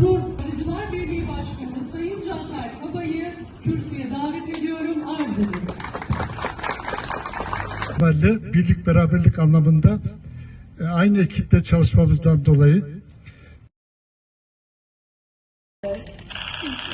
Gurur Arıcılar Birliği Başkanı Sayın Cafer Kabay'ı kürsüye davet ediyorum. Arz ederim. itibariyle birlik beraberlik anlamında e, aynı ekipte çalışmamızdan dolayı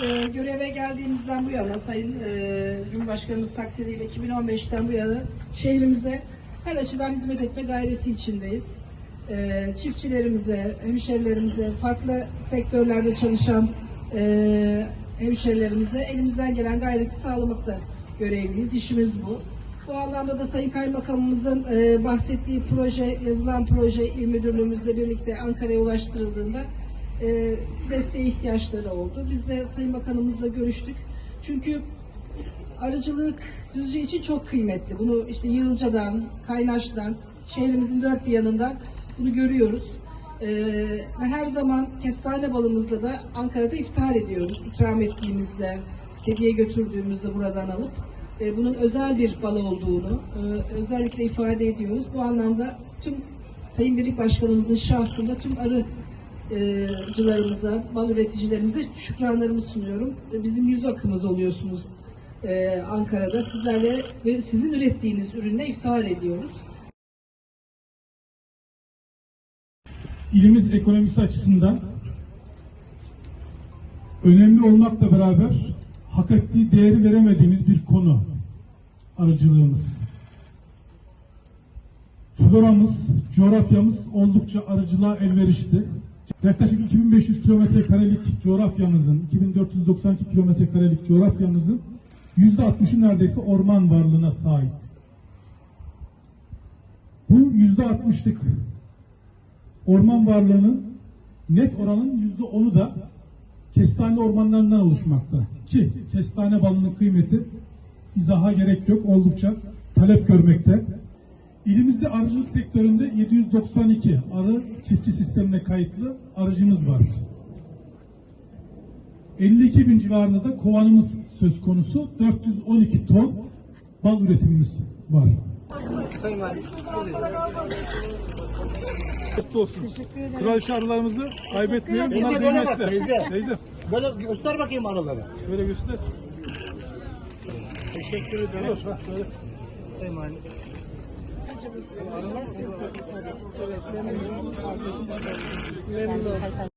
e, göreve geldiğimizden bu yana Sayın e, Cumhurbaşkanımız takdiriyle 2015'ten bu yana şehrimize her açıdan hizmet etme gayreti içindeyiz. E, çiftçilerimize, hemşerilerimize, farklı sektörlerde çalışan e, hemşerilerimize elimizden gelen gayreti sağlamakta görevliyiz. İşimiz bu. Bu anlamda da Sayın Kaymakamımızın e, bahsettiği proje, yazılan proje il müdürlüğümüzle birlikte Ankara'ya ulaştırıldığında e, desteğe ihtiyaçları oldu. Biz de Sayın Bakanımızla görüştük. Çünkü arıcılık Düzce için çok kıymetli. Bunu işte Yığılca'dan, Kaynaş'tan, şehrimizin dört bir yanından bunu görüyoruz. E, ve her zaman kestane balımızla da Ankara'da iftihar ediyoruz. İkram ettiğimizde, hediye götürdüğümüzde buradan alıp e, bunun özel bir bal olduğunu e, özellikle ifade ediyoruz. Bu anlamda tüm Sayın Birlik Başkanımızın şahsında tüm arı arıcılarımıza, bal üreticilerimize şükranlarımı sunuyorum. E, Bizim yüz akımız oluyorsunuz e, Ankara'da. Sizlerle ve sizin ürettiğiniz ürünle iftihar ediyoruz. İlimiz ekonomisi açısından önemli olmakla beraber hak ettiği değeri veremediğimiz bir konu arıcılığımız. Floramız, coğrafyamız oldukça arıcılığa elverişli. Yaklaşık 2500 kilometre karelik coğrafyamızın, 2492 kilometre karelik coğrafyamızın %60'ı neredeyse orman varlığına sahip. Bu %60'lık orman varlığının net oranın yüzde onu da kestane ormanlarından oluşmakta. Ki kestane balının kıymeti izaha gerek yok oldukça talep görmekte. İlimizde arıcılık sektöründe 792 arı çiftçi sistemine kayıtlı arıcımız var. 52 bin civarında da kovanımız söz konusu. 412 ton bal üretimimiz var. Mutlu olsun. Kraliçe arılarımızı kaybetmeyelim. Bunlar Teyze bana bak, kıymetli. teyze. Teyze. Böyle göster bakayım araları. Şöyle göster. Teşekkür ederim. Bak şöyle. Oldum.